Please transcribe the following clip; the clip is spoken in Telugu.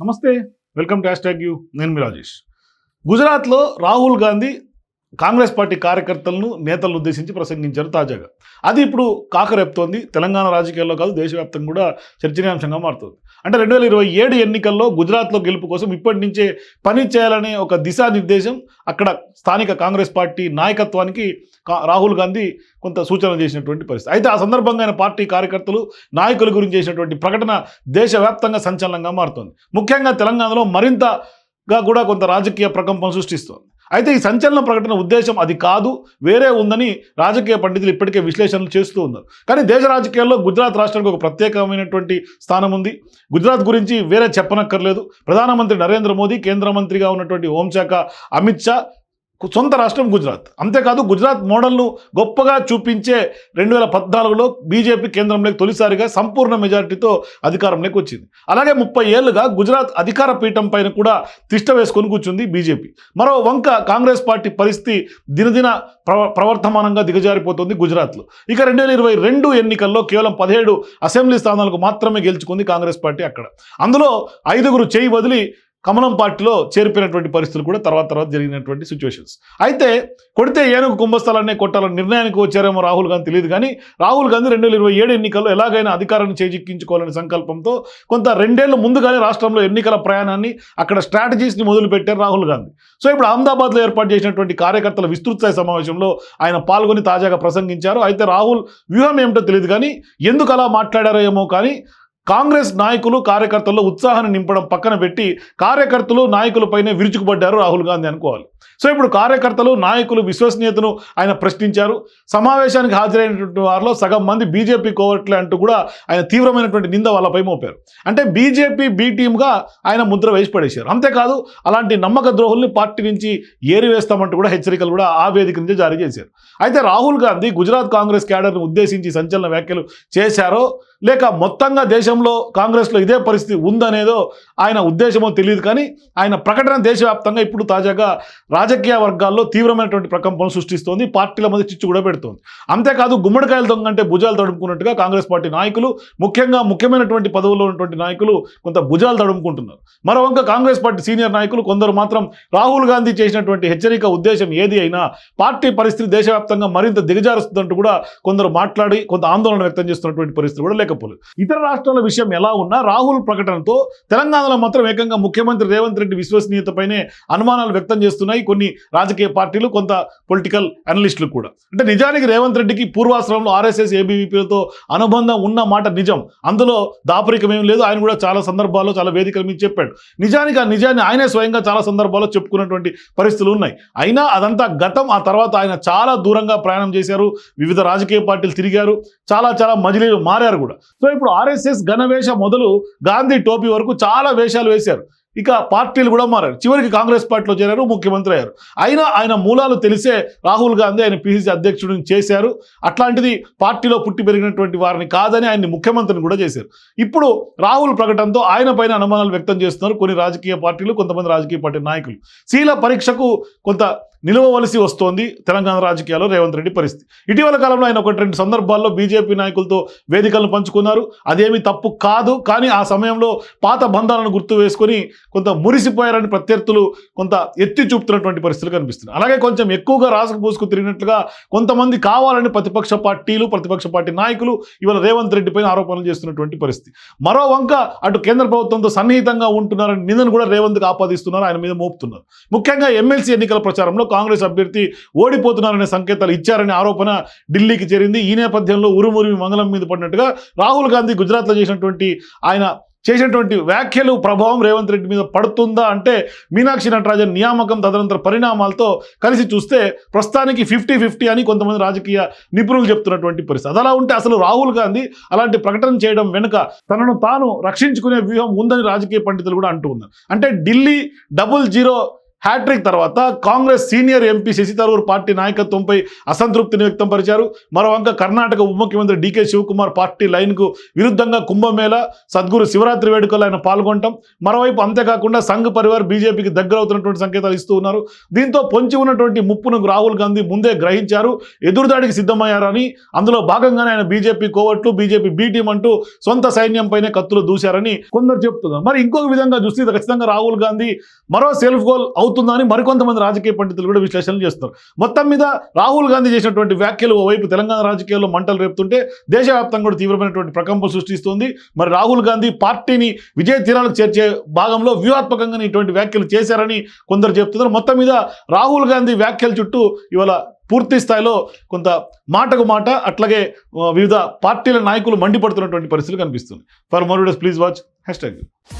నమస్తే. Welcome to hashtag U. నేను మీ రాజేష్. గుజరాత్లో రాహుల్ గాంధీ కాంగ్రెస్ పార్టీ కార్యకర్తలను నేతలను ఉద్దేశించి ప్రసంగించారు తాజాగా. అది ఇప్పుడు కాకరేపుతోంది తెలంగాణ రాజకీయాల్లో కాదు దేశవ్యాప్తంగా కూడా చర్చనీయాంశంగా మారుతుంది. అంటే రెండు వేల ఇరవై ఏడు ఎన్నికల్లో గుజరాత్లో గెలుపు కోసం ఇప్పటి నుంచే పని చేయాలనే ఒక దిశానిర్దేశం అక్కడ స్థానిక కాంగ్రెస్ పార్టీ నాయకత్వానికి రాహుల్ గాంధీ కొంత సూచన చేసినటువంటి పరిస్థితి. అయితే ఆ సందర్భంగా ఆయన పార్టీ కార్యకర్తలు నాయకుల గురించి చేసినటువంటి ప్రకటన దేశవ్యాప్తంగా సంచలనంగా మారుతోంది. ముఖ్యంగా తెలంగాణలో మరింతగా కూడా కొంత రాజకీయ ప్రకంపం సృష్టిస్తోంది. అయితే ఈ సంచలన ప్రకటన ఉద్దేశం అది కాదు వేరే ఉందని రాజకీయ పండితులు ఇప్పటికే విశ్లేషణలు చేస్తూ ఉన్నారు. కానీ దేశ రాజకీయాల్లో గుజరాత్ రాష్ట్రానికి ఒక ప్రత్యేకమైనటువంటి స్థానం ఉంది. గుజరాత్ గురించి వేరే చెప్పనక్కర్లేదు. ప్రధానమంత్రి నరేంద్ర మోదీ కేంద్ర మంత్రిగా ఉన్నటువంటి హోంశాఖ అమిత్ షా సొంత రాష్ట్రం గుజరాత్. అంతేకాదు గుజరాత్ మోడల్ను గొప్పగా చూపించే రెండు వేల పద్నాలుగులో బీజేపీ కేంద్రంలోకి తొలిసారిగా సంపూర్ణ మెజారిటీతో అధికారంలోకి వచ్చింది. అలాగే ముప్పై ఏళ్ళుగా గుజరాత్ అధికార పీఠం పైన కూడా తిష్ట వేసుకొని కూర్చుంది బీజేపీ. మరో వంక కాంగ్రెస్ పార్టీ పరిస్థితి దినదిన ప్రవ ప్రవర్తమానంగా దిగజారిపోతుంది గుజరాత్లో. ఇక రెండు వేల ఇరవై రెండు ఎన్నికల్లో కేవలం పదిహేడు అసెంబ్లీ స్థానాలకు మాత్రమే గెలుచుకుంది కాంగ్రెస్ పార్టీ అక్కడ. అందులో ఐదుగురు చేయి వదిలి కమలం పార్టీలో చేరిపోయినటువంటి పరిస్థితులు కూడా తర్వాత తర్వాత జరిగినటువంటి సిచ్యువేషన్స్ అయితే కొడితే ఏనుగు కుంభస్థలాన్ని కొట్టాలని నిర్ణయానికి వచ్చారేమో రాహుల్ గాంధీ తెలియదు కానీ రాహుల్ గాంధీ రెండు వేల ఇరవై ఏడు ఎన్నికల్లో ఎలాగైనా అధికారాన్ని చేజిక్కించుకోవాలనే సంకల్పంతో కొంత రెండేళ్ళ ముందుగానే రాష్ట్రంలో ఎన్నికల ప్రయాణాన్ని అక్కడ స్ట్రాటజీస్ని మొదలుపెట్టారు రాహుల్ గాంధీ. సో ఇప్పుడు అహ్మదాబాద్లో ఏర్పాటు చేసినటువంటి కార్యకర్తల విస్తృత స్థాయి సమావేశంలో ఆయన పాల్గొని తాజాగా ప్రసంగించారు. అయితే రాహుల్ వ్యూహం ఏమిటో తెలియదు కానీ ఎందుకు అలా మాట్లాడారో ఏమో కానీ కాంగ్రెస్ నాయకులు కార్యకర్తల్లో ఉత్సాహాన్ని నింపడం పక్కన పెట్టి కార్యకర్తలు నాయకులపైనే విరుచుకుపడ్డారు రాహుల్ గాంధీ అనుకోవాలి. సో ఇప్పుడు కార్యకర్తలు నాయకులు విశ్వసనీయతను ఆయన ప్రశ్నించారు. సమావేశానికి హాజరైనటువంటి వారిలో సగం మంది బీజేపీ కోవట్లే అంటూ కూడా ఆయన తీవ్రమైనటువంటి నింద వాళ్ళపై మోపారు. అంటే బీజేపీ బీ టీమ్గా ఆయన ముద్ర వేసి పడేశారు. అంతేకాదు అలాంటి నమ్మక ద్రోహుల్ని పార్టీ నుంచి ఏరివేస్తామంటూ కూడా హెచ్చరికలు కూడా ఆ వేదిక నుంచే జారీ చేశారు. అయితే రాహుల్ గాంధీ గుజరాత్ కాంగ్రెస్ క్యాడర్ను ఉద్దేశించి సంచలన వ్యాఖ్యలు చేశారో లేక మొత్తంగా దేశంలో కాంగ్రెస్లో ఇదే పరిస్థితి ఉందనేదో ఆయన ఉద్దేశమో తెలియదు కానీ ఆయన ప్రకటన దేశవ్యాప్తంగా ఇప్పుడు తాజాగా రాజకీయ వర్గాల్లో తీవ్రమైనటువంటి ప్రకంపన సృష్టిస్తోంది. పార్టీల మధ్య చిచ్చు కూడా పెడుతోంది. అంతేకాదు గుమ్మడికాయల దొంగ అంటే భుజాలు తడుముకున్నట్టుగా కాంగ్రెస్ పార్టీ నాయకులు ముఖ్యంగా ముఖ్యమైనటువంటి పదవుల్లో ఉన్నటువంటి నాయకులు కొంత భుజాలు తడుముకుంటున్నారు. మరోవంక కాంగ్రెస్ పార్టీ సీనియర్ నాయకులు కొందరు మాత్రం రాహుల్ గాంధీ చేసినటువంటి హెచ్చరిక ఉద్దేశం ఏది అయినా పార్టీ పరిస్థితి దేశవ్యాప్తంగా మరింత దిగజారుస్తుందంటూ కూడా కొందరు మాట్లాడి కొంత ఆందోళన వ్యక్తం చేస్తున్నటువంటి పరిస్థితి కూడా లేకపోలేదు. ఇతర రాష్ట్రాల విషయం ఎలా ఉన్నా రాహుల్ ప్రకటనతో తెలంగాణలో మాత్రం ఏకంగా ముఖ్యమంత్రి రేవంత్ రెడ్డి విశ్వసనీయతపైనే అనుమానాలు వ్యక్తం చేస్తున్నాయి. కొన్ని రాజకీయ పార్టీలు కొంత పొలిటికల్ అనలిస్టులు కూడా. అంటే నిజానికి రేవంత్ రెడ్డికి పూర్వాశ్రమంలో ఆర్ఎస్ఎస్ ఏబీవీపీలతో అనుబంధం ఉన్న మాట నిజం. అందులో దాపరికమేం లేదు. ఆయన కూడా చాలా సందర్భాల్లో చాలా వేదికల మీద చెప్పాడు. నిజానికి ఆ నిజాన్ని ఆయనే స్వయంగా చాలా సందర్భాల్లో చెప్పుకున్నటువంటి పరిస్థితులు ఉన్నాయి. అయినా అదంతా గతం ఆ తర్వాత ఆయన చాలా దూరంగా ప్రయాణం చేశారు. వివిధ రాజకీయ పార్టీలు తిరిగారు. చాలా చాలా మజిలీలు మారారు కూడా. సో ఇప్పుడు ఆర్ఎస్ఎస్ ఘనవేష మొదలు గాంధీ టోపీ వరకు చాలా వేషాలు వేశారు. ఇక పార్టీలు కూడా మారారు. చివరికి కాంగ్రెస్ పార్టీలో చేరారు ముఖ్యమంత్రి అయ్యారు. అయినా ఆయన మూలాలు తెలిసే రాహుల్ గాంధీ ఆయన పిసిసి అధ్యక్షుడిని చేశారు. అట్లాంటిది పార్టీలో పుట్టి పెరిగినటువంటి వారిని కాదని ఆయన్ని ముఖ్యమంత్రిని కూడా చేశారు. ఇప్పుడు రాహుల్ ప్రకటనతో ఆయన పైన అనుమానాలు వ్యక్తం చేస్తున్నారు కొన్ని రాజకీయ పార్టీలు కొంతమంది రాజకీయ పార్టీ నాయకులు. శీల పరీక్షకు కొంత నిలవవలసి వస్తోంది తెలంగాణ రాజకీయాల్లో రేవంత్ రెడ్డి పరిస్థితి. ఇటీవల కాలంలో ఆయన ఒకటి రెండు సందర్భాల్లో బీజేపీ నాయకులతో వేదికలను పంచుకున్నారు. అదేమీ తప్పు కాదు కానీ ఆ సమయంలో పాత బంధాలను గుర్తు వేసుకొని కొంత మురిసిపోయారని ప్రత్యర్థులు కొంత ఎత్తి చూపుతున్నటువంటి పరిస్థితులు కనిపిస్తున్నాయి. అలాగే కొంచెం ఎక్కువగా రాసుకు పూసుకు తిరిగినట్లుగా కొంతమంది కావాలని ప్రతిపక్ష పార్టీలు ప్రతిపక్ష పార్టీ నాయకులు ఇవాళ రేవంత్ రెడ్డి పైన ఆరోపణలు చేస్తున్నటువంటి పరిస్థితి. మరో వంక అటు కేంద్ర ప్రభుత్వంతో సన్నిహితంగా ఉంటున్నారని నిందను కూడా రేవంత్కి ఆపాదిస్తున్నారు ఆయన మీద మోపుతున్నారు. ముఖ్యంగా ఎమ్మెల్సీ ఎన్నికల ప్రచారంలో కాంగ్రెస్ అభ్యర్థి ఓడిపోతున్నారనే సంకేతాలు ఇచ్చారనే ఆరోపణ ఢిల్లీకి చేరింది. ఈ నేపథ్యంలో ఉరుమురిమి మంగళం మీద పడినట్టుగా రాహుల్ గాంధీ గుజరాత్లో చేసినటువంటి ఆయన చేసినటువంటి వ్యాఖ్యలు ప్రభావం రేవంత్ రెడ్డి మీద పడుతుందా అంటే మీనాక్షి నటరాజన్ నియామకం తదనంతర పరిణామాలతో కలిసి చూస్తే ప్రస్తుతానికి ఫిఫ్టీ ఫిఫ్టీ అని కొంతమంది రాజకీయ నిపుణులు చెప్తున్నటువంటి పరిస్థితి. అలా ఉంటే అసలు రాహుల్ గాంధీ అలాంటి ప్రకటన చేయడం వెనుక తనను తాను రక్షించుకునే వ్యూహం ఉందని రాజకీయ పండితులు కూడా అంటూ ఉన్నారు. అంటే ఢిల్లీ డబుల్ జీరో హ్యాట్రిక్ తర్వాత Congress senior MP Shashi Tharoor party నాయకత్వంపై అసంతృప్తిని వ్యక్తం పరిచారు. మరో కర్ణాటక ఉప ముఖ్యమంత్రి డీకే శివకుమార్ పార్టీ లైన్కు విరుద్ధంగా కుంభమేళ సద్గురు శివరాత్రి వేడుకల్లో ఆయన పాల్గొనటం. మరోవైపు అంతేకాకుండా సంఘ్ పరివార్ బీజేపీకి దగ్గర అవుతున్నటువంటి సంకేతాలు ఇస్తూ ఉన్నారు. దీంతో పొంచి ఉన్నటువంటి ముప్పును రాహుల్ గాంధీ ముందే గ్రహించారు. ఎదురుదాడికి సిద్ధమయ్యారని అందులో భాగంగానే ఆయన బీజేపీ కోవట్లు బీజేపీ బీటీం అంటూ సొంత సైన్యంపైనే కత్తులు దూశారని కొందరు చెప్తున్నారు. మరి ఇంకొక విధంగా చూస్తే ఖచ్చితంగా రాహుల్ గాంధీ మరో సెల్ఫ్ గోల్ అవుతుందని మరికొంతమంది రాజకీయ పండితులు కూడా విశ్లేషణలు చేస్తున్నారు. మొత్తం మీద రాహుల్ గాంధీ చేసినటువంటి వ్యాఖ్యలు ఓవైపు తెలంగాణ రాజకీయాల్లో మంటలు రేపుతుంటే దేశవ్యాప్తంగా కూడా తీవ్రమైనటువంటి ప్రకంపం సృష్టిస్తుంది. మరి రాహుల్ గాంధీ పార్టీని విజయ తీరాలకు చేర్చే భాగంలో వ్యూహాత్మకంగా ఇటువంటి వ్యాఖ్యలు చేశారని కొందరు చెప్తున్నారు. మొత్తం మీద రాహుల్ గాంధీ వ్యాఖ్యల చుట్టూ ఇవాళ పూర్తి స్థాయిలో కొంత మాటకు మాట అట్లాగే వివిధ పార్టీల నాయకులు మండిపడుతున్నటువంటి పరిస్థితులు కనిపిస్తుంది for more videos please watch hashtag